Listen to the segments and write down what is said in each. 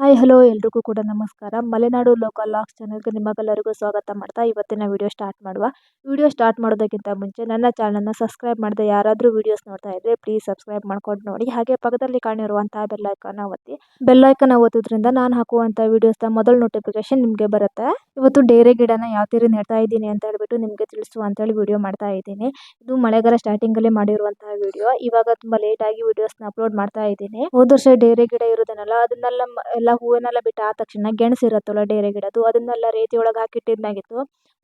Hi, hello, ಎಲ್ರಿಗೂ ಕೂಡ ನಮಸ್ಕಾರ. ಮಲೆನಾಡು ಲೋಕಲ್ ಲಾಕ್ಸ್ ಚಾನಲ್ಗೆ ನಿಮಗೆಲ್ಲರಿಗೂ ಸ್ವಾಗತ ಮಾಡ್ತಾ ಇವತ್ತಿನ ವಿಡಿಯೋ ಸ್ಟಾರ್ಟ್ ಮಾಡುವ. ವಿಡಿಯೋ ಸ್ಟಾರ್ಟ್ ಮಾಡೋದಕ್ಕಿಂತ ಮುಂಚೆ ನನ್ನ ಚಾನಲ್ನ ಸಬ್ಸ್ಕ್ರೈಬ್ ಮಾಡದೆ ಯಾರಾದರೂ ವಿಡಿಯೋಸ್ ನೋಡ್ತಾ ಇದ್ದರೆ ಪ್ಲೀಸ್ ಸಬ್ಸ್ಕ್ರೈಬ್ ಮಾಡ್ಕೊಂಡು ನೋಡಿ. ಹಾಗೆ ಪಕ್ಕದಲ್ಲಿ ಕಾಣಿರುವಂತಹ ಬೆಲ್ಲೈಕನ್ನ ಒತ್ತಿ. ಬೆಲ್ಲೈಕನ್ನ ಒತ್ತೋದ್ರಿಂದ ನಾನು ಹಾಕುವಂಥ ವೀಡಿಯೋಸ್ನ ಮೊದಲ ನೋಟಿಫಿಕೇಶನ್ ನಿಮಗೆ ಬರುತ್ತೆ. ಇವತ್ತು ಡೇರೆ ಗಿಡನ ಯಾವ ಥರ ನೆಡ್ತಾ ಇದ್ದೀನಿ ಅಂತ ಹೇಳ್ಬಿಟ್ಟು ನಿಮಗೆ ತಿಳಿಸು ಅಂತೇಳಿ ವಿಡಿಯೋ ಮಾಡ್ತಾ ಇದ್ದೀನಿ. ಇದು ಮಳೆಗಾಲ ಸ್ಟಾರ್ಟಿಂಗಲ್ಲಿ ಮಾಡಿರುವಂತಹ ವಿಡಿಯೋ. ಇವಾಗ ತುಂಬ ಲೇಟಾಗಿ ವಿಡಿಯೋಸ್ನ ಅಪ್ಲೋಡ್ ಮಾಡ್ತಾ ಇದ್ದೀನಿ. ಹೋದ ವರ್ಷ ಡೇರೆ ಗಿಡ ಇರೋದನ್ನಲ್ಲ ಅದನ್ನೆಲ್ಲ ಎಲ್ಲ ಹೂವನ್ನೆಲ್ಲ ಬಿಟ್ಟು ಆದ ತಕ್ಷಣ ಗೆಣಸು ಇರುತ್ತಲ್ಲ ಡೇರೆ ಗಿಡದ್ದು, ಅದನ್ನೆಲ್ಲ ರೇತಿ ಒಳಗೆ ಹಾಕಿಟ್ಟಿದ್ದಾಗಿತ್ತು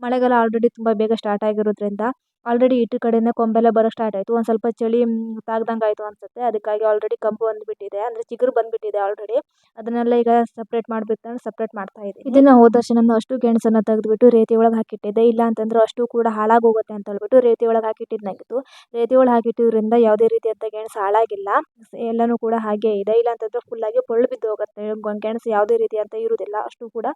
ಮಳೆಗಾಲ ಆಲ್ರೆಡಿ ತುಂಬ ಬೇಗ ಸ್ಟಾರ್ಟ್ ಆಗಿರೋದ್ರಿಂದ ಆಲ್ರೆಡಿ ಇಟ್ಟು ಕಡೆಯಿಂದ ಕೊಂಬೆಲ್ಲ ಬರೋ ಸ್ಟಾರ್ಟ್ ಆಯಿತು. ಒಂದು ಸ್ವಲ್ಪ ಚಳಿ ತಾಗ್ದಂಗೆ ಆಯಿತು ಅನಿಸುತ್ತೆ. ಅದಕ್ಕಾಗಿ ಆಲ್ರೆಡಿ ಕಂಪು ಬಂದುಬಿಟ್ಟಿದೆ. ಅಂದರೆ ಚಿಗುರು ಬಂದುಬಿಟ್ಟಿದೆ ಆಲ್ರೆಡಿ ಅದನ್ನೆಲ್ಲ ಈಗ ಸಪ್ರೇಟ್ ಮಾಡಬೇಕು ಸಪ್ರೇಟ್ ಮಾಡ್ತಾ ಇದ್ದೀನಿ. ಇದನ್ನು ಹೋದ ವರ್ಷ ಅಷ್ಟು ಗೆಣಸನ್ನು ತೆಗೆದುಬಿಟ್ಟು ರೇತಿ ಒಳಗೆ ಹಾಕಿಟ್ಟಿದ್ದೆ. ಇಲ್ಲ ಅಂತಂದ್ರೆ ಅಷ್ಟು ಕೂಡ ಹಾಳಾಗೋಗುತ್ತೆ ಅಂತ ಹೇಳ್ಬಿಟ್ಟು ರೇತಿ ಒಳಗೆ ಹಾಕಿಟ್ಟಿದ್ದಾಗಿತ್ತು. ರೇತಿ ಒಳಗೆ ಹಾಕಿಟ್ಟಿದ್ರಿಂದ ಯಾವುದೇ ರೀತಿಯಾದ ಗೆಣಸು ಹಾಳಾಗಿಲ್ಲ. ಎಲ್ಲನೂ ಕೂಡ ಹಾಗೆ ಇದೆ. ಇಲ್ಲ ಅಂತಂದ್ರೆ ಫುಲ್ಲಾಗಿ ಪೊಳ್ಳು ಬಿದ್ದು ಹೋಗುತ್ತೆ. ಗೆಣಸು ಯಾವುದೇ ರೀತಿ ಅಂತ ಇರುವುದಿಲ್ಲ. ಅಷ್ಟು ಕೂಡ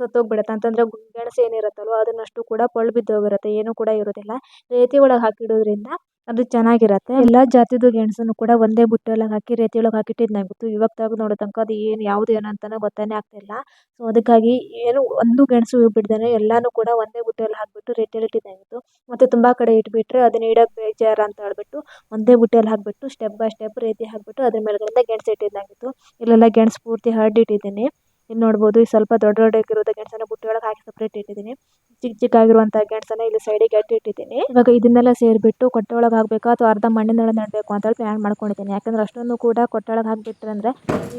ಸತ್ತೋಗ್ಬಿಡುತ್ತೆ. ಅಂತಂದ್ರೆ ಗೆಣಸು ಏನಿರುತ್ತಲ್ವ ಅದನ್ನಷ್ಟು ಕೂಡ ಪೊಳ್ಳು ಬಿದ್ದು ಹೋಗಿರುತ್ತೆ. ಏನೂ ಕೂಡ ಇರೋದಿಲ್ಲ ರೇತಿ ಒಳಗೆ ಹಾಕಿಡೋದ್ರಿಂದ ಅದು ಚೆನ್ನಾಗಿರುತ್ತೆ. ಎಲ್ಲ ಜಾತಿದು ಗೆಣಸನ್ನು ಕೂಡ ಒಂದೇ ಬುಟ್ಟಿಯೊಳಗೆ ಹಾಕಿ ರೇತಿ ಒಳಗೆ ಗೊತ್ತು. ಇವಾಗ ತೆಗೆದು ನೋಡೋ ತನಕ ಅದು ಏನು, ಯಾವುದು ಏನು ಅಂತಲೇ ಗೊತ್ತಾನೇ ಆಗ್ತಿಲ್ಲ. ಸೊ ಅದಕ್ಕಾಗಿ ಏನು ಒಂದು ಗೆಣಸು ಬಿಡ್ದೇ ಎಲ್ಲನೂ ಕೂಡ ಒಂದೇ ಬುಟ್ಟಿಯಲ್ಲಿ ಹಾಕಿಬಿಟ್ಟು ರೇತಿಯಲ್ಲಿ ಮತ್ತು ತುಂಬ ಕಡೆ ಇಟ್ಬಿಟ್ರೆ ಅದನ್ನ ಇಡೋಕೆ ಬೇಜಾರು ಅಂತ ಹೇಳ್ಬಿಟ್ಟು ಒಂದೇ ಬುಟ್ಟಿಯಲ್ಲಿ ಹಾಕಿಬಿಟ್ಟು ಸ್ಟೆಪ್ ಬೈ ಸ್ಟೆಪ್ ರೇತಿ ಹಾಕಿಬಿಟ್ಟು ಅದ್ರ ಮೇಲ್ಗಡೆ ಗೆಣಸು ಇಟ್ಟಿದ್ದಾಗಿತ್ತು. ಇಲ್ಲೆಲ್ಲ ಗೆಣಸು ಪೂರ್ತಿ ಹರಡಿಟ್ಟಿದ್ದೀನಿ ಇಲ್ಲಿ ನೋಡ್ಬೋದು, ಈ ಸ್ವಲ್ಪ ದೊಡ್ಡ ದೊಡ್ಡಗಿರೋದು ಗೆಣಸನ್ನ ಬುಟ್ಟಿ ಒಳಗೆ ಹಾಕಿ ಸಪ್ರೇಟ್ ಇಟ್ಟಿದ್ದೀನಿ. ಚಿಕ್ಕ ಚಿಕ್ಕ ಗೇಟ್ಸ್ ಗೆಣಸನ್ನ ಇಲ್ಲಿ ಸೈಡಿಗೆ ಅಟ್ಟಿ ಇಟ್ಟಿದ್ದೀನಿ. ಇವಾಗ ಇದನ್ನೆಲ್ಲ ಸೇರ್ಬಿಟ್ಟು ಕೊಟ್ಟೆ ಒಳಗೆ ಹಾಕ್ಬೇಕಾ ಅಥವಾ ಅರ್ಧ ಮಣ್ಣಿನೊಳಗೆ ನೆಡಬೇಕು ಅಂತ ಹೇಳಿ ಪ್ಲ್ಯಾನ್ ಮಾಡ್ಕೊಂಡಿದ್ದೀನಿ. ಯಾಕಂದ್ರೆ ಅಷ್ಟೊಂದು ಕೂಡ ಕೊಟ್ಟೆ ಒಳಗೆ ಹಾಕ್ಬಿಟ್ರೆ ಅಂದ್ರೆ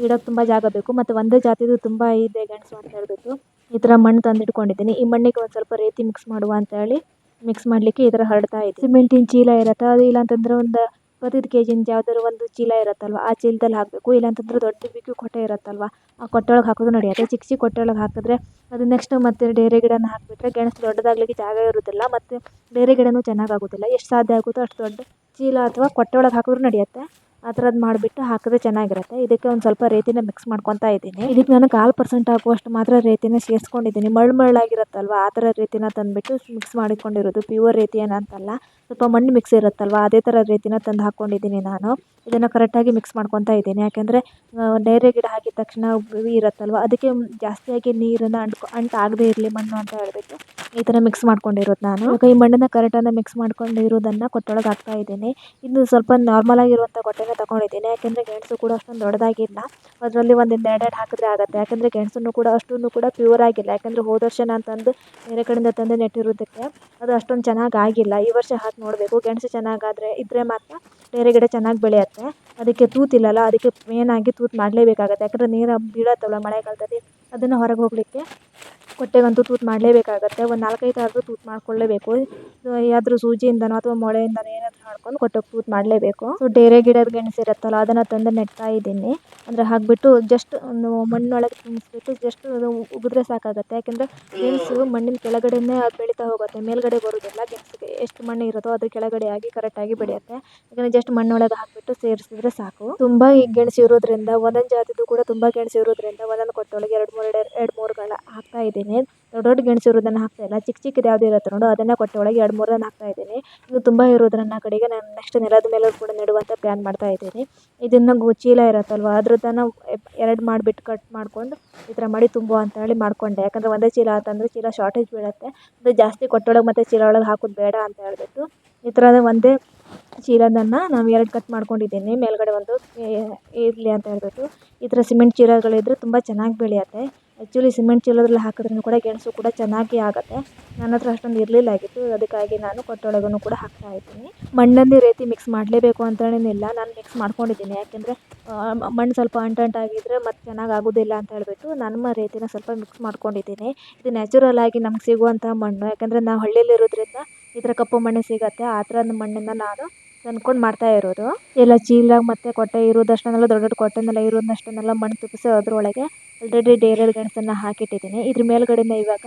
ಇಡೋಕೆ ತುಂಬ ಜಾಗ ಬೇಕು ಮತ್ತು ಒಂದೇ ಜಾತಿದು ತುಂಬ ಇದೆ ಗೆಣಸು ಅಂತ ಹೇಳ್ಬಿಟ್ಟು ಈ ಥರ ಮಣ್ಣು ತಂದಿಟ್ಕೊಂಡಿದ್ದೀನಿ. ಈ ಮಣ್ಣಿಗೆ ಒಂದು ಸ್ವಲ್ಪ ರೇತಿ ಮಿಕ್ಸ್ ಮಾಡುವ ಅಂತ ಹೇಳಿ ಮಿಕ್ಸ್ ಮಾಡಲಿಕ್ಕೆ ಈ ಥರ ಹರಡ್ತಾ ಇದೆ ಸಿಮೆಂಟಿನ ಚೀಲ ಇರುತ್ತೆ? ಅದು ಇಲ್ಲ ಅಂತಂದ್ರೆ ಒಂದು ಇಪ್ಪತ್ತೈದು ಕೆ ಯಾವ್ದಾದ್ರು ಒಂದು ಚೀಲ ಇರುತ್ತಲ್ವ? ಆ ಚೀಲದಲ್ಲಿ ಹಾಕಬೇಕು. ಇಲ್ಲ ಅಂತಂದ್ರೆ ದೊಡ್ಡ ಬಿಗಿ ಕೊಟ್ಟೆ ಇರುತ್ತಲ್ವ? ಆ ಕೊಟ್ಟೆ ಒಳಗೆ ಹಾಕಿದ್ರು ನಡೆಯುತ್ತೆ ಚಿಕ್ಕ ಚಿಕ್ಕ ಕೊಟ್ಟೆ ಒಳಗೆ ಹಾಕಿದ್ರೆ ಅದು ನೆಕ್ಸ್ಟ್ ಮತ್ತೆ ಡೇರೆ ಗಿಡನ ಹಾಕಿಬಿಟ್ರೆ ಗೆಣಸು ದೊಡ್ಡದಾಗಲಿಕ್ಕೆ ಜಾಗ ಇರುವುದಿಲ್ಲ ಮತ್ತು ಬೇರೆ ಗಿಡನೂ ಚೆನ್ನಾಗಾಗೋದಿಲ್ಲ. ಎಷ್ಟು ಸಾಧ್ಯ ಆಗುತ್ತೋ ಅಷ್ಟು ದೊಡ್ಡ ಚೀಲ ಅಥವಾ ಕೊಟ್ಟೆ ಒಳಗೆ ಹಾಕಿದ್ರು ನಡೆಯುತ್ತೆ. ಆ ಥರದ್ದು ಮಾಡಿಬಿಟ್ಟು ಹಾಕಿದ್ರೆ ಚೆನ್ನಾಗಿರುತ್ತೆ. ಇದಕ್ಕೆ ಒಂದು ಸ್ವಲ್ಪ ರೇತಿನ ಮಿಕ್ಸ್ ಮಾಡ್ಕೊತಾ ಇದ್ದೀನಿ. ಇದಕ್ಕೆ ನಾನು ಕಾಲು ಪರ್ಸೆಂಟ್ ಹಾಕುವಷ್ಟು ಮಾತ್ರ ರೇತಿನ ಸೇರಿಸ್ಕೊಂಡಿದ್ದೀನಿ. ಮಳ್ಳು ಮಳ್ಳಾಗಿರುತ್ತಲ್ವ ಆ ಥರ ರೇತಿನ ತಂದುಬಿಟ್ಟು ಮಿಕ್ಸ್ ಮಾಡಿಕೊಂಡಿರೋದು. ಪ್ಯೂರ್ ರೇತಿ ಏನಂತಲ್ಲ ಸ್ವಲ್ಪ ಮಣ್ಣು ಮಿಕ್ಸ್ ಇರುತ್ತಲ್ವ? ಅದೇ ಥರ ರೀತಿನ ತಂದು ಹಾಕ್ಕೊಂಡಿದ್ದೀನಿ ನಾನು. ಇದನ್ನು ಕರೆಕ್ಟಾಗಿ ಮಿಕ್ಸ್ ಮಾಡ್ಕೊತಾ ಇದ್ದೀನಿ. ಯಾಕೆಂದರೆ ಡೇರೆ ಗಿಡ ಹಾಕಿದ ತಕ್ಷಣ ಇರುತ್ತಲ್ವ? ಅದಕ್ಕೆ ಜಾಸ್ತಿಯಾಗಿ ನೀರನ್ನು ಅಂಟ್ಕೊ, ಅಂಟಾಗದೇ ಇರಲಿ ಮಣ್ಣು ಅಂತ ಹೇಳ್ಬಿಟ್ಟು ಈ ಥರ ಮಿಕ್ಸ್ ಮಾಡ್ಕೊಂಡಿರೋದು ನಾನು. ಇವಾಗ ಈ ಮಣ್ಣನ್ನು ಕರೆಕ್ಟಾಗಿ ಮಿಕ್ಸ್ ಮಾಡ್ಕೊಂಡಿರೋದನ್ನು ಕೊಟ್ಟೊಳಗೆ ಹಾಕ್ತಾ ಇದ್ದೀನಿ. ಇದು ಸ್ವಲ್ಪ ನಾರ್ಮಲ್ ಆಗಿರುವಂಥ ಕೊಟ್ಟೆನ ತಗೊಂಡಿದ್ದೀನಿ. ಯಾಕೆಂದರೆ ಗೆಣಸು ಕೂಡ ಅಷ್ಟೊಂದು ದೊಡ್ಡದಾಗಿಲ್ಲ. ಅದರಲ್ಲಿ ಒಂದೊಂದು ಎರಡೆರಡು ಹಾಕಿದ್ರೆ ಆಗುತ್ತೆ. ಯಾಕೆಂದರೆ ಗೆಣಸನ್ನು ಕೂಡ ಅಷ್ಟೊಂದು ಕೂಡ ಪ್ಯೂರ್ ಆಗಿಲ್ಲ. ಯಾಕೆಂದರೆ ಹೋದ ವರ್ಷ ನಾನು ತಂದು ಬೇರೆ ಕಡೆಯಿಂದ ತಂದು ನೆಟ್ಟಿರೋದಕ್ಕೆ ಅದು ಅಷ್ಟೊಂದು ಚೆನ್ನಾಗಿ ಆಗಿಲ್ಲ. ಈ ವರ್ಷ ಹಾಕಿ ನೋಡಬೇಕು. ಗೆಣಸು ಚೆನ್ನಾಗಾದರೆ ಇದ್ದರೆ ಮಾತ್ರ ಬೇರೆ ಗಿಡ ಚೆನ್ನಾಗಿ ಬೆಳೆಯುತ್ತೆ. ಅದಕ್ಕೆ ತೂತಿಲ್ಲಲ್ಲ ಅದಕ್ಕೆ ಮೇನಾಗಿ ತೂತು ಮಾಡಲೇಬೇಕಾಗತ್ತೆ. ಯಾಕಂದರೆ ನೀರು ಬೀಳತ್ತಲ್ಲ ಮಳೆಗಾಲದಲ್ಲಿ? ಅದನ್ನು ಹೊರಗೆ ಹೋಗಲಿಕ್ಕೆ ಕೊಟ್ಟೆಗಂತೂ ತೂತು ಮಾಡಲೇಬೇಕಾಗತ್ತೆ. ಒಂದು ನಾಲ್ಕೈದು ಆದರೂ ತೂತು ಮಾಡ್ಕೊಳ್ಳೇಬೇಕು ಯಾವ್ದಾದ್ರು ಸೂಜಿಯಿಂದನೋ ಅಥವಾ ಮೊಳೆಯಿಂದನೋ ಏನಾದರೂ ಮಾಡ್ಕೊಂಡು ಹೊಟ್ಟೆಗೆ ತೂತು ಮಾಡಲೇಬೇಕು. ಸೊ ಡೇರೆ ಗಿಡದ ಗೆಣಸು ಇರುತ್ತಲ್ಲ, ಅದನ್ನು ತಂದು ನೆಡ್ತಾ ಇದ್ದೀನಿ. ಅಂದರೆ ಹಾಕಿಬಿಟ್ಟು ಜಸ್ಟ್ ಒಂದು ಮಣ್ಣೊಳಗೆ ತುಂಬಿಸ್ಬಿಟ್ಟು ಜಸ್ಟ್ ಉಗಿದ್ರೆ ಸಾಕಾಗುತ್ತೆ. ಯಾಕೆಂದರೆ ಗೆಣಸು ಮಣ್ಣಿನ ಕೆಳಗಡೆನೇ ಅದು ಬೆಳೀತಾ ಹೋಗುತ್ತೆ. ಮೇಲ್ಗಡೆ ಬರೋದಿಲ್ಲ. ಗೆಣಸಿಗೆ ಎಷ್ಟು ಮಣ್ಣು ಇರುತ್ತೋ ಅದ್ರ ಕೆಳಗಡೆ ಆಗಿ ಕರೆಕ್ಟಾಗಿ ಬೆಳೆಯುತ್ತೆ. ಯಾಕಂದರೆ ಜಸ್ಟ್ ಮಣ್ಣೊಳಗೆ ಹಾಕಿಬಿಟ್ಟು ಸೇರಿಸಿದ್ರೆ ಸಾಕು. ತುಂಬ ಈ ಗೆಣಸು ಇರೋದ್ರಿಂದ, ಒಂದೊಂದು ಜಾತಿದು ಕೂಡ ತುಂಬ ಗೆಣಸು ಇರೋದ್ರಿಂದ ಒಂದೊಂದು ಕೊಟ್ಟೊಳಗೆ ಎರಡು ಮೂರು ಎರಡು ಎರಡು ಮೂರುಗಳ ಹಾಕ್ತಾ ಇದ್ದೀನಿ. ದೊಡ್ಡ ದೊಡ್ಡ ಗೆಣಸು ಇರೋದನ್ನು ಹಾಕ್ತಾ ಇಲ್ಲ. ಚಿಕ್ಕ ಚಿಕ್ಕದು ಯಾವುದು ಇರುತ್ತೆ ನೋಡು, ಅದನ್ನು ಕೊಟ್ಟೆ ಒಳಗೆ ಎರಡು ಮೂರನ್ನು ಹಾಕ್ತಾ ಇದ್ದೀನಿ. ಇದು ತುಂಬ ಇರೋದ್ರನ್ನ ಕಡೆಗೆ ನಾನು ನೆಕ್ಸ್ಟ್ ನೆಲದ ಮೇಲೆ ಕೂಡ ನೆಡುವಂಥ ಪ್ಲ್ಯಾನ್ ಮಾಡ್ತಾ ಇದ್ದೀನಿ. ಇದನ್ನು ಗು ಚೀಲ ಇರುತ್ತಲ್ವ, ಅದ್ರದ್ದನ್ನು ಎರಡು ಮಾಡಿಬಿಟ್ಟು ಕಟ್ ಮಾಡ್ಕೊಂಡು ಈ ಥರ ಮಾಡಿ ತುಂಬು ಅಂತ ಹೇಳಿ ಮಾಡಿಕೊಂಡೆ. ಯಾಕಂದರೆ ಒಂದೇ ಚೀಲ ಅಂತಂದರೆ ಚೀಲ ಶಾರ್ಟೇಜ್ ಬೀಳುತ್ತೆ. ಅದು ಜಾಸ್ತಿ ಕೊಟ್ಟೊಳಗೆ ಮತ್ತು ಚೀಲ ಒಳಗೆ ಹಾಕೋದು ಬೇಡ ಅಂತ ಹೇಳ್ಬಿಟ್ಟು ಈ ಥರದ ಒಂದೇ ಚೀಲದನ್ನು ನಾವು ಎರಡು ಕಟ್ ಮಾಡ್ಕೊಂಡಿದ್ದೀನಿ. ಮೇಲ್ಗಡೆ ಒಂದು ಇರಲಿ ಅಂತ ಹೇಳ್ಬಿಟ್ಟು ಈ ಥರ ಸಿಮೆಂಟ್ ಚೀಲಗಳಿದ್ದರೆ ತುಂಬ ಚೆನ್ನಾಗಿ ಬೆಳೆಯುತ್ತೆ. ಆ್ಯಕ್ಚುಲಿ ಸಿಮೆಂಟ್ ಚೀಲದಲ್ಲಿ ಹಾಕಿದ್ರೂ ಕೂಡ ಗೆಣಸು ಕೂಡ ಚೆನ್ನಾಗಿ ಆಗುತ್ತೆ. ನನ್ನ ಹತ್ರ ಅಷ್ಟೊಂದು ಇರಲಿಲ್ಲ ಆಗಿತ್ತು. ಅದಕ್ಕಾಗಿ ನಾನು ಕೊಟ್ಟೊಳಗೂ ಕೂಡ ಹಾಕ್ತಾ ಇದ್ದೀನಿ. ಮಣ್ಣಲ್ಲಿ ರೇತಿ ಮಿಕ್ಸ್ ಮಾಡಲೇಬೇಕು ಅಂತೇನಿಲ್ಲ ನಾನು ಮಿಕ್ಸ್ ಮಾಡ್ಕೊಂಡಿದ್ದೀನಿ. ಯಾಕೆಂದರೆ ಮಣ್ಣು ಸ್ವಲ್ಪ ಅಂಟಂಟಾಗಿದ್ದರೆ ಮತ್ತು ಚೆನ್ನಾಗಿ ಆಗೋದಿಲ್ಲ ಅಂತ ಹೇಳಿಬಿಟ್ಟು ನಮ್ಮ ರೇತಿನ ಸ್ವಲ್ಪ ಮಿಕ್ಸ್ ಮಾಡ್ಕೊಂಡಿದ್ದೀನಿ. ಇದು ನ್ಯಾಚುರಲ್ ಆಗಿ ನಮ್ಗೆ ಸಿಗುವಂಥ ಮಣ್ಣು. ಯಾಕಂದರೆ ನಾವು ಹಳ್ಳಿಯಲ್ಲಿರೋದ್ರಿಂದ ಈ ಥರ ಕಪ್ಪು ಮಣ್ಣು ಸಿಗುತ್ತೆ. ಆ ಥರದ ಮಣ್ಣನ್ನು ನಾನು ತಂದ್ಕೊಂಡು ಮಾಡ್ತಾ ಇರೋದು. ಎಲ್ಲ ಚೀಲ ಮತ್ತು ಕೊಟ್ಟೆ ಇರೋದಷ್ಟನ್ನೆಲ್ಲ ದೊಡ್ಡ ದೊಡ್ಡ ಕೊಟ್ಟೆನೆಲ್ಲ ಇರೋದಷ್ಟನ್ನೆಲ್ಲ ಮಣ್ಣು ತುಂಬಿಸಿ ಅದರೊಳಗೆ ಆಲ್ರೆಡಿ ಡೇರೆ ಗೆಣಸನ್ನು ಹಾಕಿಟ್ಟಿದ್ದೀನಿ. ಇದ್ರ ಮೇಲ್ಗಡೆನೇ ಇವಾಗ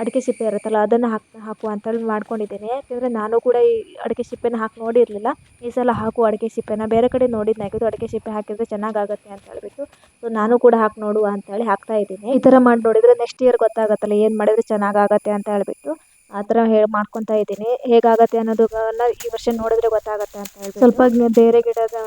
ಅಡಿಕೆ ಸಿಪ್ಪೆ ಇರುತ್ತಲ್ಲ ಅದನ್ನು ಹಾಕಿ, ಹಾಕು ಅಂತೇಳಿ ಮಾಡ್ಕೊಂಡಿದ್ದೀನಿ. ಯಾಕೆಂದರೆ ನಾನು ಕೂಡ ಈ ಅಡಿಕೆ ಸಿಪ್ಪೆನ ಹಾಕಿ ನೋಡಿರಲಿಲ್ಲ. ಈ ಸಲ ಹಾಕು ಅಡಿಕೆ ಸಿಪ್ಪೆನ. ಬೇರೆ ಕಡೆ ನೋಡಿದ್ದಾಗಿದ್ದು ಅಡಿಕೆ ಸಿಪ್ಪೆ ಹಾಕಿದರೆ ಚೆನ್ನಾಗಾಗುತ್ತೆ ಅಂತ ಹೇಳ್ಬಿಟ್ಟು, ಸೊ ನಾನು ಕೂಡ ಹಾಕಿ ನೋಡುವ ಅಂತೇಳಿ ಹಾಕ್ತಾ ಇದ್ದೀನಿ. ಈ ಥರ ಮಾಡಿ ನೋಡಿದರೆ ನೆಕ್ಸ್ಟ್ ಇಯರ್ ಗೊತ್ತಾಗುತ್ತಲ್ಲ ಏನು ಮಾಡಿದರೆ ಚೆನ್ನಾಗಾಗತ್ತೆ ಅಂತ ಹೇಳ್ಬಿಟ್ಟು ಆ ಥರ ಹೇಳಿ ಮಾಡ್ಕೊತಾ ಇದ್ದೀನಿ. ಹೇಗಾಗುತ್ತೆ ಅನ್ನೋದನ್ನ ಈ ವರ್ಷ ನೋಡಿದ್ರೆ ಗೊತ್ತಾಗುತ್ತೆ ಅಂತ ಹೇಳ್ಬಿಟ್ಟು ಸ್ವಲ್ಪ ಬೇರೆ ಗಿಡದ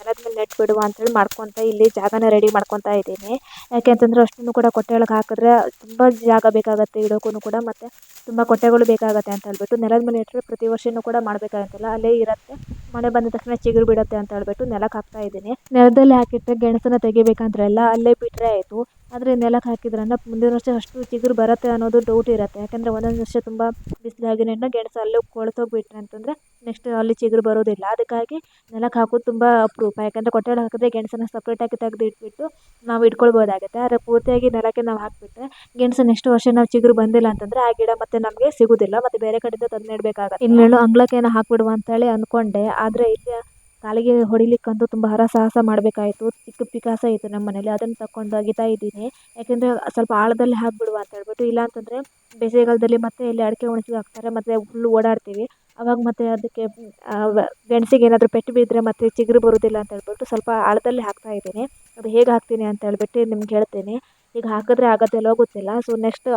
ನೆಲದ ಮೇಲೆ ನೆಟ್ಬಿಡುವ ಅಂತೇಳಿ ಮಾಡ್ಕೊತ ಇಲ್ಲಿ ಜಾಗನ ರೆಡಿ ಮಾಡ್ಕೊತಾ ಇದ್ದೀನಿ. ಯಾಕೆ ಅಂತಂದರೆ ಅಷ್ಟನ್ನು ಕೂಡ ಕೊಟ್ಟೆ ಒಳಗೆ ಹಾಕಿದ್ರೆ ತುಂಬ ಜಾಗ ಬೇಕಾಗುತ್ತೆ ಇಡೋಕ್ಕೂ ಕೂಡ ಮತ್ತು ತುಂಬ ಕೊಟ್ಟೆಗಳು ಬೇಕಾಗುತ್ತೆ ಅಂತ ಹೇಳ್ಬಿಟ್ಟು ನೆಲದ ಮೇಲೆ ಇಟ್ಟರೆ ಪ್ರತಿ ವರ್ಷನೂ ಕೂಡ ಮಾಡಬೇಕಾಗಂತಿಲ್ಲ ಅಲ್ಲೇ ಇರುತ್ತೆ. ಮಳೆ ಬಂದ ತಕ್ಷಣ ಚಿಗುರು ಬಿಡುತ್ತೆ ಅಂತ ಹೇಳ್ಬಿಟ್ಟು ನೆಲಕ್ಕೆ ಹಾಕ್ತಾ ಇದ್ದೀನಿ. ನೆಲದಲ್ಲಿ ಹಾಕಿಟ್ಟರೆ ಗೆಣಸನ್ನು ತೆಗಿಬೇಕಂದ್ರೆ ಎಲ್ಲ ಅಲ್ಲೇ ಬಿಟ್ಟರೆ ಆಯಿತು. ಆದರೆ ನೆಲಕ್ಕೆ ಹಾಕಿದ್ರೆ ಮುಂದಿನ ವರ್ಷ ಅಷ್ಟು ಚಿಗುರು ಬರುತ್ತೆ ಅನ್ನೋದು ಡೌಟ್ ಇರುತ್ತೆ. ಯಾಕಂದರೆ ಒಂದೊಂದು ವರ್ಷ ತುಂಬ ಬಿಸಿಲಾಗಿನ ಗೆಣಸು ಅಲ್ಲೇ ಕೊಳ್ತೋಗ್ಬಿಟ್ರೆ ಅಂತಂದರೆ ನೆಕ್ಸ್ಟ್ ಅಲ್ಲಿ ಚಿಗುರು ಬರೋದಿಲ್ಲ ಅದಕ್ಕಾಗಿ ನೆಲಕ್ಕೆ ಹಾಕೋದು ತುಂಬ ಅಪರೂಪ ಯಾಕಂದರೆ ಕೊಟ್ಟೆ ಒಳಗೆ ಹಾಕಿದ್ರೆ ಗೆಣಸನ್ನ ಸಪ್ರೇಟಾಗಿ ತೆಗೆದು ಇಟ್ಬಿಟ್ಟು ನಾವು ಇಟ್ಕೊಳ್ಬೋದಾಗುತ್ತೆ. ಆದರೆ ಪೂರ್ತಿಯಾಗಿ ನೆಲಕ್ಕೆ ನಾವು ಹಾಕಿಬಿಟ್ರೆ ಗೆಣಸು ನೆಕ್ಸ್ಟ್ ವರ್ಷ ನಾವು ಚಿಗುರು ಬಂದಿಲ್ಲ ಅಂತಂದರೆ ಆ ಗಿಡ ಮತ್ತೆ ನಮಗೆ ಸಿಗೋದಿಲ್ಲ ಮತ್ತು ಬೇರೆ ಕಡೆಯಿಂದ ತಂದು ನೆಡಬೇಕಾಗತ್ತೆ ಇನ್ನೇನು ಏನೋ ಹಾಕ್ಬಿಡುವ ಅಂತೇಳಿ ಅಂದ್ಕೊಂಡೆ ಆದರೆ ಇಲ್ಲಿ ಕಾಲಿಗೆ ಹೊಡಿಲಿಕ್ಕಂತೂ ತುಂಬ ಹರಸಾಹಸ ಮಾಡಬೇಕಾಯ್ತು. ಚಿಕ್ಕ ಪಿಕಾಸ ಇತ್ತು ನಮ್ಮ ಮನೇಲಿ ಅದನ್ನು ತಗೊಂಡು ಅಗಿತಾ ಇದ್ದೀನಿ. ಯಾಕೆಂದರೆ ಸ್ವಲ್ಪ ಆಳದಲ್ಲಿ ಹಾಕಿಬಿಡುವ ಅಂತ ಹೇಳ್ಬಿಟ್ಟು. ಇಲ್ಲ ಅಂತಂದರೆ ಬೇಸಿಗೆಗಾಲದಲ್ಲಿ ಮತ್ತೆ ಇಲ್ಲಿ ಅಡಿಕೆ ಒಣಗಿಸಿ ಹಾಕ್ತಾರೆ. ಮತ್ತೆ ಫುಲ್ ಓಡಾಡ್ತೀವಿ. ಅವಾಗ ಮತ್ತೆ ಅದಕ್ಕೆ ಗೆಣಸಿಗೆ ಏನಾದರೂ ಪೆಟ್ಟು ಬಿದ್ದರೆ ಮತ್ತೆ ಚಿಗುರು ಬರುವುದಿಲ್ಲ ಅಂತ ಹೇಳ್ಬಿಟ್ಟು ಸ್ವಲ್ಪ ಆಳದಲ್ಲಿ ಹಾಕ್ತಾ ಇದ್ದೀನಿ. ಅದು ಹೇಗೆ ಹಾಕ್ತೀನಿ ಅಂತ ಹೇಳ್ಬಿಟ್ಟು ನಿಮ್ಗೆ ಹೇಳ್ತೀನಿ. ಈಗ ಹಾಕಿದ್ರೆ ಆಗೋದಿಲ್ಲೋ ಗೊತ್ತಿಲ್ಲ. ಸೊ ನೆಕ್ಸ್ಟ್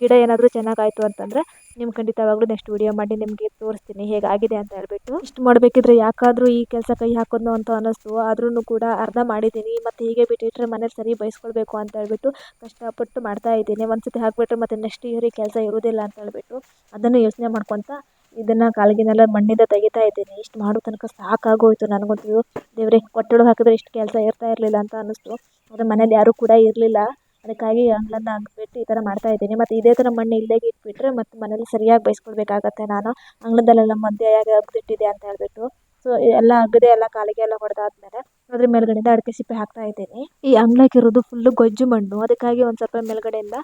ಗಿಡ ಏನಾದರೂ ಚೆನ್ನಾಗಾಯ್ತು ಅಂತಂದರೆ ನಿಮ್ಗೆ ಖಂಡಿತವಾಗ್ಲೂ ನೆಕ್ಸ್ಟ್ ವೀಡಿಯೋ ಮಾಡಿ ನಿಮಗೆ ತೋರಿಸ್ತೀನಿ ಹೇಗಾಗಿದೆ ಅಂತ ಹೇಳ್ಬಿಟ್ಟು. ಇಷ್ಟು ಮಾಡಬೇಕಿದ್ರೆ ಯಾಕಾದರೂ ಈ ಕೆಲಸ ಕೈ ಹಾಕೋದು ಅಂತ ಅನ್ನಿಸ್ತು ಆದ್ರೂ ಕೂಡ ಅರ್ಧ ಮಾಡಿದ್ದೀನಿ. ಮತ್ತು ಹೀಗೆ ಬಿಟ್ಟಿಟ್ರೆ ಮನೇಲಿ ಸರಿ ಬಯಸ್ಕೊಳ್ಬೇಕು ಅಂತ ಹೇಳ್ಬಿಟ್ಟು ಕಷ್ಟಪಟ್ಟು ಮಾಡ್ತಾ ಇದ್ದೀನಿ. ಒಂದು ಸತಿ ಹಾಕಿಬಿಟ್ರೆ ಮತ್ತು ನೆಕ್ಸ್ಟ್ ಇಯರಿಗೆ ಕೆಲಸ ಇರೋದಿಲ್ಲ ಅಂತ ಹೇಳ್ಬಿಟ್ಟು ಅದನ್ನು ಯೋಚನೆ ಮಾಡ್ಕೊತ ಇದನ್ನು ಕಾಲ್ಗಿನೆಲ್ಲ ಮಣ್ಣಿಂದ ತೆಗಿತಾ ಇದ್ದೀನಿ. ಇಷ್ಟು ಮಾಡೋ ತನಕ ಸಾಕಾಗೋಯಿತು ನನಗಂತೂ. ದೇವರೇ, ಕೊಟ್ಟಳು ಹಾಕಿದ್ರೆ ಇಷ್ಟು ಕೆಲಸ ಇರ್ತಾ ಇರಲಿಲ್ಲ ಅಂತ ಅನ್ನಿಸ್ತು ಆದರೆ ಮನೇಲಿ ಯಾರೂ ಕೂಡ ಇರಲಿಲ್ಲ. ಅದಕ್ಕಾಗಿ ಅಂಗಳನ ಅಗ್ಬಿಟ್ಟು ಈ ಥರ ಮಾಡ್ತಾ ಇದ್ದೀನಿ. ಮತ್ತು ಇದೇ ಥರ ಮಣ್ಣು ಇಲ್ಲದೆ ಇಟ್ಬಿಟ್ರೆ ಮತ್ತು ಮನೇಲಿ ಸರಿಯಾಗಿ ಬೈಸ್ಕೊಳ್ಬೇಕಾಗತ್ತೆ ನಾನು. ಅಂಗಳದಲ್ಲೆಲ್ಲ ಮಧ್ಯೆ ಹೇಗೆ ಅಗ್ದಿಟ್ಟಿದೆ ಅಂತ ಹೇಳ್ಬಿಟ್ಟು. ಸೊ ಎಲ್ಲ ಅಗದೆ ಎಲ್ಲ ಕಾಲಿಗೆ ಎಲ್ಲ ಹೊಡೆದಾದ್ಮೇಲೆ ಅದ್ರ ಮೇಲ್ಗಡೆಯಿಂದ ಅಡಿಕೆ ಸಿಪ್ಪೆ ಹಾಕ್ತಾ ಇದ್ದೀನಿ. ಈ ಅಂಗ್ಳಕ್ಕಿರೋದು ಫುಲ್ಲು ಗೊಜ್ಜು ಮಣ್ಣು. ಅದಕ್ಕಾಗಿ ಒಂದು ಸ್ವಲ್ಪ ಮೇಲ್ಗಡೆಯಿಂದ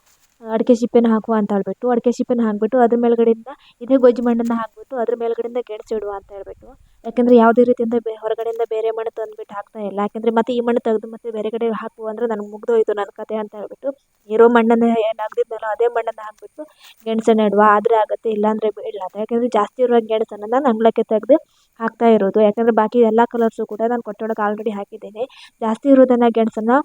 ಅಡಿಕೆ ಸಿಪ್ಪೆನ ಹಾಕುವ ಅಂತ ಹೇಳ್ಬಿಟ್ಟು. ಅಡಿಕೆ ಸಿಪ್ಪೆನ ಹಾಕ್ಬಿಟ್ಟು ಅದ್ರ ಮೇಲ್ಗಡೆಯಿಂದ ಇದೇ ಗೊಜ್ಜು ಮಣ್ಣನ್ನು ಹಾಕ್ಬಿಟ್ಟು ಅದ್ರ ಮೇಲ್ಗಡೆಯಿಂದ ಗೆಣಸಿಡುವ ಅಂತ ಹೇಳ್ಬಿಟ್ಟು. ಯಾಕೆಂದರೆ ಯಾವುದೇ ರೀತಿಯಿಂದ ಬೇ ಹೊರಗಡೆಯಿಂದ ಬೇರೆ ಮಣ್ಣು ತಂದುಬಿಟ್ಟು ಹಾಕ್ತಾ ಇಲ್ಲ. ಯಾಕೆಂದರೆ ಮತ್ತೆ ಈ ಮಣ್ಣು ತೆಗೆದು ಮತ್ತೆ ಬೇರೆ ಕಡೆ ಹಾಕು ಅಂದರೆ ನನಗೆ ಮುಗಿದೋಯ್ತು ನನ್ನ ಕತೆ ಅಂತ ಹೇಳ್ಬಿಟ್ಟು ಇರೋ ಮಣ್ಣನ್ನೇ ಏನು ಆಗ್ದಿದ್ನಲ್ಲ ಅದೇ ಮಣ್ಣನ್ನು ಹಾಕಿಬಿಟ್ಟು ಗೆಣಸು ನೆಡುವ. ಆದರೆ ಆಗುತ್ತೆ, ಇಲ್ಲಾಂದರೆ ಅಂತ ಯಾಕೆಂದರೆ ಜಾಸ್ತಿ ಇರೋ ಗೆಣಸನ್ನು ನಾನು ಅಂಗಳಕ್ಕೆ ತೆಗೆದು ಹಾಕ್ತಾ ಇರೋದು. ಯಾಕಂದರೆ ಬಾಕಿ ಎಲ್ಲ ಕಲರ್ಸು ಕೂಡ ನಾನು ಕೊಟ್ಟೊಳಗೆ ಆಲ್ರೆಡಿ ಹಾಕಿದ್ದೇನೆ. ಜಾಸ್ತಿ ಇರೋದನ್ನು ಗೆಣಸನ್ನು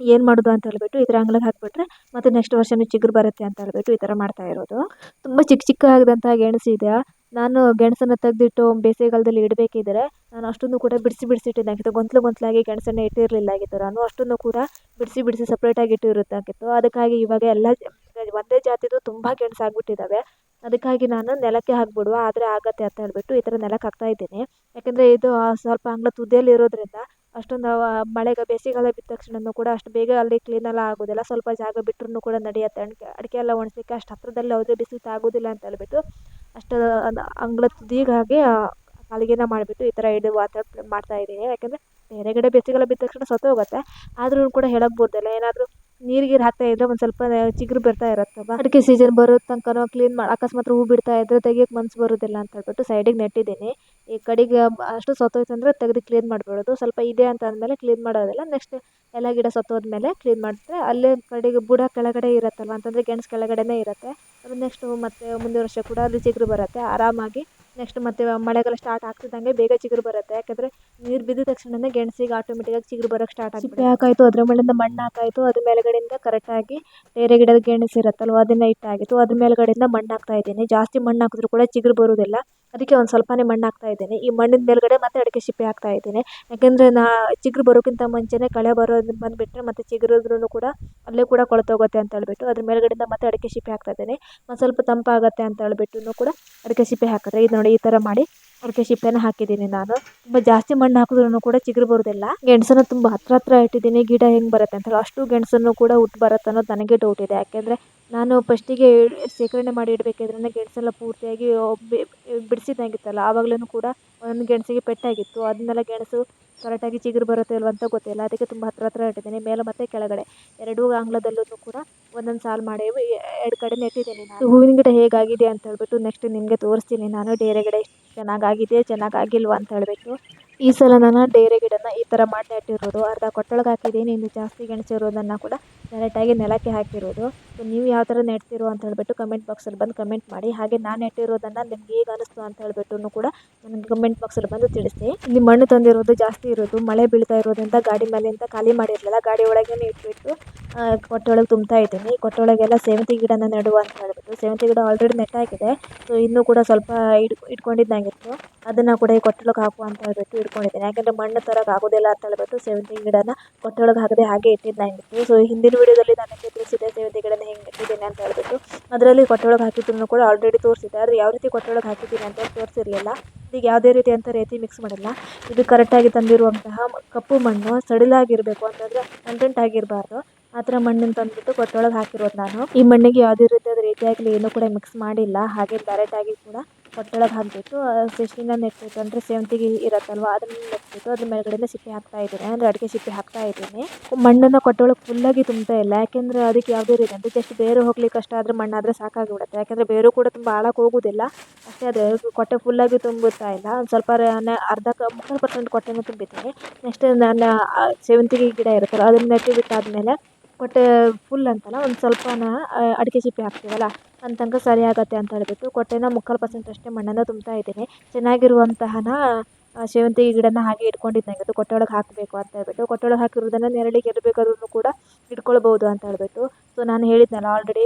ಏನು ಮಾಡೋದು ಅಂತ ಹೇಳ್ಬಿಟ್ಟು ಥರ ಅಂಗ್ಳಕ್ಕೆ ಹಾಕಿಬಿಟ್ರೆ ಮತ್ತು ನೆಕ್ಸ್ಟ್ ವರ್ಷವೂ ಚಿಗುರು ಬರುತ್ತೆ ಅಂತ ಹೇಳ್ಬಿಟ್ಟು ಈ ಥರ ಮಾಡ್ತಾ ಇರೋದು. ತುಂಬ ಚಿಕ್ಕ ಚಿಕ್ಕ ಆಗಿದಂಥ ಗೆಣಸು ಇದೆ. ನಾನು ಗೆಣಸನ್ನು ತೆಗೆದಿಟ್ಟು ಬೇಸಿಗೆಗಾಲದಲ್ಲಿ ಇಡಬೇಕಿದ್ರೆ ನಾನು ಅಷ್ಟೊಂದು ಕೂಡ ಬಿಡಿಸಿ ಬಿಡಿಸಿ ಇಟ್ಟಿದ್ದಾಗಿತ್ತು ಗೊಂತ್ಲು ಗೊಂತ್ಲಾಗಿ ಗೆಣಸನ್ನು ಇಟ್ಟಿರಲಿಲ್ಲಾಗಿತ್ತು ನಾನು ಅಷ್ಟೊಂದು ಕೂಡ ಬಿಡಿಸಿ ಬಿಡಿಸಿ ಸಪ್ರೇಟಾಗಿ ಇಟ್ಟಿರುತ್ತಾಗಿತ್ತು ಅದಕ್ಕಾಗಿ ಇವಾಗ ಎಲ್ಲ ಒಂದೇ ಜಾತಿದು ತುಂಬ ಗೆಣಸು ಆಗಿಬಿಟ್ಟಿದ್ದಾವೆ ಅದಕ್ಕಾಗಿ ನಾನು ನೆಲಕ್ಕೆ ಹಾಕ್ಬಿಡುವ, ಆದರೆ ಆಗತ್ತೆ ಅಂತ ಹೇಳ್ಬಿಟ್ಟು ಈ ಥರ ನೆಲಕ್ಕೆ ಹಾಕ್ತಾ ಇದ್ದೀನಿ. ಯಾಕೆಂದರೆ ಇದು ಸ್ವಲ್ಪ ಅಂಗಳ ತುದಿಯಲ್ಲಿ ಇರೋದ್ರಿಂದ ಅಷ್ಟೊಂದು ಮಳೆಗೆ, ಬೇಸಿಗೆಗಾಲ ಬಿದ್ದ ತಕ್ಷಣವೂ ಕೂಡ ಅಷ್ಟು ಬೇಗ ಅಲ್ಲಿ ಕ್ಲೀನೆಲ್ಲ ಆಗೋದಿಲ್ಲ. ಸ್ವಲ್ಪ ಜಾಗ ಬಿಟ್ರೂ ಕೂಡ ನಡೆಯುತ್ತೆ. ಅಡಿಕೆ ಅಡಿಕೆ ಎಲ್ಲ ಒಣಸಲಿಕ್ಕೆ ಅಷ್ಟು ಹತ್ರದಲ್ಲಿ ಹೋದರೆ ಬಿಸಿಲು ತಾಗೋದಿಲ್ಲ ಅಂತ ಹೇಳ್ಬಿಟ್ಟು ಅಷ್ಟು ಅಂಗಳ ಹಾಗೆ ಕಾಲಿಗೆನ ಮಾಡಿಬಿಟ್ಟು ಈ ಥರ ಅಂತ ಮಾಡ್ತಾಯಿದ್ದೀನಿ ಯಾಕೆಂದರೆ ಬೇರೆ ಕಡೆ ಬೇಸಿಗೆಗಾಲ ಬಿದ್ದ ತಕ್ಷಣ ಸತ್ತೋಗುತ್ತೆ ಆದ್ರೂ ಕೂಡ ಹೇಳೋಕೆ ಬರೋದಿಲ್ಲ. ಏನಾದರೂ ನೀರು ಗೀರು ಹಾಕ್ತಾ ಇದ್ರೆ ಒಂದು ಸ್ವಲ್ಪ ಚಿಗುರು ಬರ್ತಾ ಇರುತ್ತಲ್ವ ಅಡಿಕೆ ಸೀಸನ್ ಬರೋ ತನಕ ಕ್ಲೀನ್ ಮಾಡಿ, ಅಕಸ್ಮಾತ್ ಹೂ ಬಿಡ್ತಾ ಇದ್ರೆ ತೆಗಿಯೋಕೆ ಮನ್ಸು ಬರೋದಿಲ್ಲ ಅಂತ ಹೇಳ್ಬಿಟ್ಟು ಸೈಡಿಗೆ ನೆಟ್ಟಿದ್ದೀನಿ. ಈ ಕಡೆಗೆ ಅಷ್ಟು ಸತ್ತೋಯ್ತು ಅಂದರೆ ತೆಗೆದು ಕ್ಲೀನ್ ಮಾಡಿಬಿಡೋದು. ಸ್ವಲ್ಪ ಇದೆ ಅಂತ ಅಂದಮೇಲೆ ಕ್ಲೀನ್ ಮಾಡೋದಿಲ್ಲ. ನೆಕ್ಸ್ಟ್ ಎಲ್ಲ ಗಿಡ ಸತ್ತೋದ್ಮೇಲೆ ಕ್ಲೀನ್ ಮಾಡಿದ್ರೆ ಅಲ್ಲೇ ಕಡೆಗೆ ಬುಡ ಕೆಳಗಡೆ ಇರುತ್ತಲ್ವ, ಅಂತಂದರೆ ಗೆಣಸು ಕೆಳಗಡೆನೇ ಇರುತ್ತೆ. ನೆಕ್ಸ್ಟು ಮತ್ತೆ ಮುಂದಿನ ವರ್ಷ ಕೂಡ ಅಲ್ಲಿ ಚಿಗುರು ಬರುತ್ತೆ. ಆರಾಮಾಗಿ ನೆಕ್ಸ್ಟ್ ಮತ್ತೆ ಮಳೆಗಾಲ ಸ್ಟಾರ್ಟ್ ಆಗ್ತಿದ್ದಂಗೆ ಬೇಗ ಚಿಗುರು ಬರುತ್ತೆ. ಯಾಕಂದರೆ ನೀರು ಬಿದ್ದ ತಕ್ಷಣನೇ ಗೆಣಸಿಗೆ ಆಟೋಮೆಟಿಕಾಗಿ ಚಿಗುರು ಬರೋಕ್ಕೆ ಸ್ಟಾರ್ಟ್ ಆಗಿ ಸಿಪ್ಪೆ ಹಾಕಾಯಿತು, ಅದ್ರ ಮೇಲಿಂದ ಮಣ್ಣು ಹಾಕಾಯಿತು, ಅದ್ರ ಮೇಲ್ಗಡೆಯಿಂದ ಕರೆಕ್ಟಾಗಿ ಬೇರೆ ಗಿಡದ ಗೆಣಸು ಇರುತ್ತಲ್ವ, ಅದನ್ನ ಇಟ್ಟಾಗಿತ್ತು. ಅದ್ರ ಮೇಲ್ಗಡೆಯಿಂದ ಮಣ್ಣು ಹಾಕ್ತಾ ಇದ್ದೀನಿ. ಜಾಸ್ತಿ ಮಣ್ಣು ಹಾಕಿದ್ರೂ ಕೂಡ ಚಿಗುರು ಬರೋದಿಲ್ಲ ಅದಕ್ಕೆ ಒಂದು ಸ್ವಲ್ಪನೇ ಮಣ್ಣು ಹಾಕ್ತಾ ಇದ್ದೇನೆ. ಈ ಮಣ್ಣಿನ ಮೇಲುಗಡೆ ಮತ್ತೆ ಅಡಿಕೆ ಸಿಪ್ಪೆ ಹಾಕ್ತಾ ಇದ್ದೇನೆ. ಯಾಕೆಂದರೆ ನಾ ಚಿಗುರು ಬರೋಕ್ಕಿಂತ ಮುಂಚೆನೇ ಕಳೆ ಬರೋದು ಬಂದುಬಿಟ್ರೆ ಮತ್ತೆ ಚಿಗುರಿದ್ರೂ ಕೂಡ ಅಲ್ಲೇ ಕೂಡ ಕೊಳೆತೋಗುತ್ತೆ ಅಂತ ಹೇಳಿಬಿಟ್ಟು ಅದ್ರ ಮೇಲ್ಗಡೆಯಿಂದ ಮತ್ತೆ ಅಡಿಕೆ ಸಿಪ್ಪೆ ಹಾಕ್ತಾ ಇದ್ದೇನೆ. ಒಂದು ಸ್ವಲ್ಪ ತಂಪಾಗುತ್ತೆ ಅಂತ ಹೇಳ್ಬಿಟ್ಟು ಕೂಡ ಅಡಿಕೆ ಸಿಪ್ಪೆ ಹಾಕಿದ್ರೆ. ಇದು ನೋಡಿ ಈ ಥರ ಮಾಡಿ ಅಡಿಕೆ ಸಿಪ್ಪೆನ ಹಾಕಿದ್ದೀನಿ ನಾನು. ತುಂಬ ಜಾಸ್ತಿ ಮಣ್ಣು ಹಾಕಿದ್ರೂ ಕೂಡ ಚಿಗುರು ಬರೋದಿಲ್ಲ. ಗೆಣಸನ್ನು ತುಂಬ ಹತ್ರ ಹತ್ರ ಇಟ್ಟಿದ್ದೀನಿ. ಗಿಡ ಹೆಂಗೆ ಬರುತ್ತೆ ಅಂತ ಅಷ್ಟು ಗೆಣಸನ್ನು ಕೂಡ ಉಟ್ಟು ಬರುತ್ತೆ ಅನ್ನೋದು ನನಗೆ ಡೌಟ್ ಇದೆ. ಯಾಕೆಂದರೆ ನಾನು ಫಸ್ಟಿಗೆ ಶೇಖರಣೆ ಮಾಡಿ ಇಡಬೇಕಾದ್ರೆ ಗೆಣಸೆಲ್ಲ ಪೂರ್ತಿಯಾಗಿ ಬಿಡಿಸಿದ್ದಾಗಿತ್ತಲ್ಲ, ಆವಾಗಲೂ ಕೂಡ ಒಂದು ಗೆಣಸಿಗೆ ಪೆಟ್ಟಾಗಿತ್ತು. ಅದನ್ನೆಲ್ಲ ಗೆಣಸು ಕರೆಕ್ಟಾಗಿ ಚಿಗುರು ಬರುತ್ತೆ ಇಲ್ವ ಅಂತ ಗೊತ್ತಿಲ್ಲ. ಅದಕ್ಕೆ ತುಂಬ ಹತ್ರ ಹತ್ರ ಇಟ್ಟಿದ್ದೀನಿ ಮೇಲೆ ಮತ್ತು ಕೆಳಗಡೆ. ಎರಡೂ ಆಂಗ್ಲದಲ್ಲೂ ಕೂಡ ಒಂದೊಂದು ಸಾಲು ಮಾಡಿ ಎರಡು ಕಡೆ ನೆಟ್ಟಿದ್ದೀನಿ ನಾನು. ಹೂವಿನ ಗಿಡ ಹೇಗಾಗಿದೆ ಅಂತ ಹೇಳಿಬಿಟ್ಟು ನೆಕ್ಸ್ಟ್ ನಿಮಗೆ ತೋರಿಸ್ತೀನಿ. ನಾನು ಡೇರೆ ಗಿಡ ಚೆನ್ನಾಗಾಗಿದೆ, ಚೆನ್ನಾಗಾಗಿಲ್ವ ಅಂತ ಹೇಳ್ಬಿಟ್ಟು. ಈ ಸಲ ನಾನು ಡೇರೆ ಗಿಡನ ಈ ಥರ ಮಾಡಿ ನೆಟ್ಟಿರೋದು ಅರ್ಧ ಕೊಟ್ಟೊಳಗೆ ಹಾಕಿದ್ದೀನಿ, ಇನ್ನು ಜಾಸ್ತಿ ಗೆಣಸು ಇರೋದನ್ನು ಕೂಡ ಡೈರೆಕ್ಟಾಗಿ ನೆಲಕ್ಕೆ ಹಾಕಿರೋದು. ಸೊ ನೀವು ಯಾವ ಥರ ನೆಡ್ತೀರೋ ಅಂತ ಹೇಳಿಬಿಟ್ಟು ಕಮೆಂಟ್ ಬಾಕ್ಸಲ್ಲಿ ಬಂದು ಕಮೆಂಟ್ ಮಾಡಿ. ಹಾಗೆ ನಾನು ನೆಟ್ಟಿರೋದನ್ನು ನಿಮ್ಗೆ ಹೇಗೆ ಅನಿಸ್ತು ಅಂತ ಹೇಳ್ಬಿಟ್ಟು ಕೂಡ ನನಗೆ ಕಮೆಂಟ್ ಬಾಕ್ಸಲ್ಲಿ ಬಂದು ತಿಳಿಸಿ. ಇಲ್ಲಿ ಮಣ್ಣು ತಂದಿರೋದು ಜಾಸ್ತಿ ಇರೋದು, ಮಳೆ ಬೀಳ್ತಾ ಇರೋದ್ರಿಂದ ಗಾಡಿ ಮೇಲಿಂದ ಖಾಲಿ ಮಾಡಿರಲಿಲ್ಲ. ಗಾಡಿ ಒಳಗೇ ಇಟ್ಬಿಟ್ಟು ಕೊಟ್ಟೊಳಗೆ ತುಂಬ್ತಾ ಇದ್ದೀನಿ. ಕೊಟ್ಟೊಳಗೆಲ್ಲ ಸೇವಂತಿ ಗಿಡನ ನೆಡುವ ಅಂತ ಹೇಳ್ಬಿಟ್ಟು, ಸೇವಂತಿ ಗಿಡ ಆಲ್ರೆಡಿ ನೆಟ್ಟಾಗಿದೆ. ಸೊ ಇನ್ನೂ ಕೂಡ ಸ್ವಲ್ಪ ಇಟ್ಕೊಂಡಿದ್ದಾಗಿತ್ತು. ಅದನ್ನು ಕೂಡ ಈ ಕೊಟ್ಟೊಳಗೆ ಹಾಕು ಅಂತ ಹೇಳ್ಬಿಟ್ಟು ಇಟ್ಕೊಂಡಿದ್ದೀನಿ. ಯಾಕಂದರೆ ಮಣ್ಣು ತರೋಕೆ ಆಗೋದಿಲ್ಲ ಅಂತ ಹೇಳ್ಬಿಟ್ಟು ಸೇವಂತಿಗೆ ಗಿಡನ ಕೊಟ್ಟೊಳಗೆ ಹಾಕದೆ ಹಾಗೆ ಇಟ್ಟಿದ್ದಾಗಿತ್ತು ಸೊ ಹಿಂದಿನ ವೀಡಿಯೋದಲ್ಲಿ ನಾನು ನಿಮಗೆ ತಿಳಿಸಿದ್ದೆ ಸೇವಂತಿಗೆ ಗಿಡನ ಹೆಂಗೆ ಇಟ್ಟಿದ್ದೀನಿ ಅಂತ ಹೇಳ್ಬಿಟ್ಟು. ಅದರಲ್ಲಿ ಕೊಟ್ಟೊಳಗೆ ಹಾಕಿದ್ದನ್ನು ಕೂಡ ಆಲ್ರೆಡಿ ತೋರಿಸಿದ್ದೆ. ಆದರೆ ಯಾವ ರೀತಿ ಕೊಟ್ಟೊಳಗೆ ಹಾಕಿದ್ದೀನಿ ಅಂತ ತೋರಿಸಿರಲಿಲ್ಲ. ಈಗ ಯಾವುದೇ ರೀತಿ ಅಂತ ರೀತಿ ಮಿಕ್ಸ್ ಮಾಡಿಲ್ಲ. ಇದು ಕರೆಕ್ಟಾಗಿ ತಂದಿರುವಂತಹ ಕಪ್ಪು ಮಣ್ಣು, ಸಡಿಲಾಗಿರಬೇಕು ಅಂತಂದರೆ ಕಂಟೆಂಟ್ ಆಗಿರಬಾರ್ದು. ಆ ಥರ ಮಣ್ಣನ್ನು ತಂದುಬಿಟ್ಟು ಕೊಟ್ಟೊಳಗೆ ಹಾಕಿರೋದು ನಾನು. ಈ ಮಣ್ಣಿಗೆ ಯಾವುದೇ ರೀತಿಯಾದ ರೀತಿಯಾಗಲಿ ಏನೂ ಕೂಡ ಮಿಕ್ಸ್ ಮಾಡಿಲ್ಲ. ಹಾಗೆ ಡೈರೆಕ್ಟಾಗಿ ಕೂಡ ಕೊಟ್ಟೊಳಗೆ ಹಾಕ್ಬಿಟ್ಟು ಫಿಶ್ನ ನೆಟ್ಬಿಟ್ಟು ಅಂದರೆ ಸೇವಂತಿಗೆ ಇರುತ್ತಲ್ವ, ಅದನ್ನು ನೆಟ್ಬಿಟ್ಟು ಅದ್ರ ಮೇಲ್ಗಡೆಯಿಂದ ಸಿಪ್ಪೆ ಹಾಕ್ತಾ ಇದ್ದೀನಿ. ಅಂದರೆ ಅಡುಗೆ ಸಿಪ್ಪೆ ಹಾಕ್ತಾ ಇದ್ದೀನಿ. ಮಣ್ಣನ್ನು ಕೊಟ್ಟೊಳಗೆ ಫುಲ್ಲಾಗಿ ತುಂಬ್ತಾ ಇಲ್ಲ. ಯಾಕೆಂದರೆ ಅದಕ್ಕೆ ಯಾವುದೇ ರೀತಿ ಅಂದರೆ ಜಸ್ಟ್ ಬೇರು ಹೋಗ್ಲಿಕ್ಕೆ ಕಷ್ಟ ಆದರೆ ಮಣ್ಣಾದರೆ ಸಾಕಾಗಿಬಿಡುತ್ತೆ. ಯಾಕೆಂದರೆ ಬೇರು ಕೂಡ ತುಂಬ ಆಳಕ್ಕೆ ಹೋಗೋದಿಲ್ಲ. ಅಷ್ಟೇ ಅದು, ಕೊಟ್ಟೆ ಫುಲ್ಲಾಗಿ ತುಂಬುತ್ತಾ ಇಲ್ಲ. ಒಂದು ಸ್ವಲ್ಪ ಅರ್ಧ ಮುಕ್ಕಾಲು ಪರ್ಸೆಂಟ್ ಕೊಟ್ಟೆನೂ ತುಂಬಿದ್ದೀನಿ. ನೆಕ್ಸ್ಟ್ ನಾನು ಸೇವಂತಿಗೆ ಗಿಡ ಇರುತ್ತಲ್ಲ, ಅದನ್ನು ನೆಟ್ಟಿ ಬಿಟ್ಟಾದಮೇಲೆ ಕೊಟ್ಟೆ ಫುಲ್ ಅಂತಲ್ಲ, ಒಂದು ಸ್ವಲ್ಪನ ಅಡಿಕೆ ಸಿಪ್ಪೆ ಹಾಕ್ತೀವಲ್ಲ ಅಲ್ಲಿ ತನಕ ಸರಿ ಆಗುತ್ತೆ ಅಂತ ಹೇಳಿಬಿಟ್ಟು ಕೊಟ್ಟೆನ ಮುಕ್ಕಾಲು ಪರ್ಸೆಂಟ್ ಅಷ್ಟೇ ಮಣ್ಣನ್ನು ತುಂಬ್ತಾ ಇದ್ದೀನಿ. ಚೆನ್ನಾಗಿರುವಂತಹನ ಸೇವಂತಿಗೆ ಗಿಡನ ಹಾಗೆ ಇಟ್ಕೊಂಡಿದ್ದಾಗಿತ್ತು ಕೊಟ್ಟೆ ಒಳಗೆ ಹಾಕಬೇಕು ಅಂತ ಹೇಳ್ಬಿಟ್ಟು ಕೊಟ್ಟೆ ಒಳಗೆ ಹಾಕಿರೋದನ್ನು ನೆರಳಿಗೆ ಎಲ್ಲಿ ಕೂಡ ಇಟ್ಕೊಳ್ಬೋದು ಅಂತ ಹೇಳ್ಬಿಟ್ಟು. ಸೊ ನಾನು ಹೇಳಿದ್ನಲ್ಲ ಆಲ್ರೆಡಿ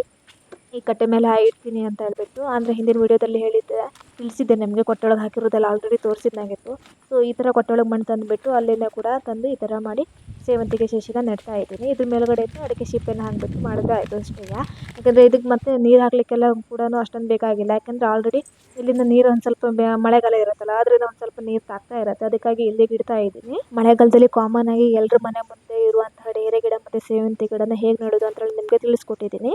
ಈ ಕಟ್ಟೆ ಮೇಲೆ ಹಾಯ್ ಇಡ್ತೀನಿ ಅಂತ ಹೇಳ್ಬಿಟ್ಟು, ಅಂದರೆ ಹಿಂದಿನ ವೀಡಿಯೋದಲ್ಲಿ ಹೇಳಿದ್ದೆ, ತಿಳಿಸಿದ್ದೆ ನಿಮಗೆ ಕೊಟ್ಟೊಳಗೆ ಹಾಕಿರೋದೆಲ್ಲ ಆಲ್ರೆಡಿ ತೋರಿಸಿದ್ದಾಗಿತ್ತು ಸೊ ಈ ಥರ ಕೊಟ್ಟೊಳಗೆ ಮಣ್ಣು ತಂದುಬಿಟ್ಟು ಅಲ್ಲಿಂದ ಕೂಡ ತಂದು ಈ ಥರ ಮಾಡಿ ಸೇವಂತಿಗೆ ಶೇಷಿನ ನೆಡ್ತಾ ಇದ್ದೀನಿ. ಇದ್ರ ಮೇಲ್ಗಡೆಯಿಂದ ಅಡಿಕೆ ಶಿಪ್ಪೆನ ಹಾಕಿಬಿಟ್ಟು ಮಾಡಿದ್ರೆ ಆಯಿತು ಅಷ್ಟೇ ಯಾಕಂದರೆ ಇದಕ್ಕೆ ಮತ್ತೆ ನೀರು ಹಾಕಲಿಕ್ಕೆಲ್ಲ ಕೂಡ ಅಷ್ಟೊಂದು ಬೇಕಾಗಿಲ್ಲ. ಯಾಕಂದರೆ ಆಲ್ರೆಡಿ ಇಲ್ಲಿಂದ ನೀರು ಒಂದು ಸ್ವಲ್ಪ ಮಳೆಗಾಲ ಇರುತ್ತಲ್ಲ ಅದರಿಂದ ಒಂದು ಸ್ವಲ್ಪ ನೀರು ತಾಗ್ತಾ ಇರುತ್ತೆ. ಅದಕ್ಕಾಗಿ ಇಲ್ಲಿಗೆ ಇಡ್ತಾ ಇದ್ದೀನಿ. ಮಳೆಗಾಲದಲ್ಲಿ ಕಾಮನ್ ಆಗಿ ಎಲ್ಲರ ಮನೆ ಮುಂದೆ ಇರುವಂತಹ ಡೇರೆ ಗಿಡ ಮತ್ತು ಸೇವಂತಿ ಗಿಡನ ಹೇಗೆ ನೆಡೋದು ಅಂತ ಹೇಳಿ ನಿಮಗೆ ತಿಳಿಸ್ಕೊಟ್ಟಿದ್ದೀನಿ.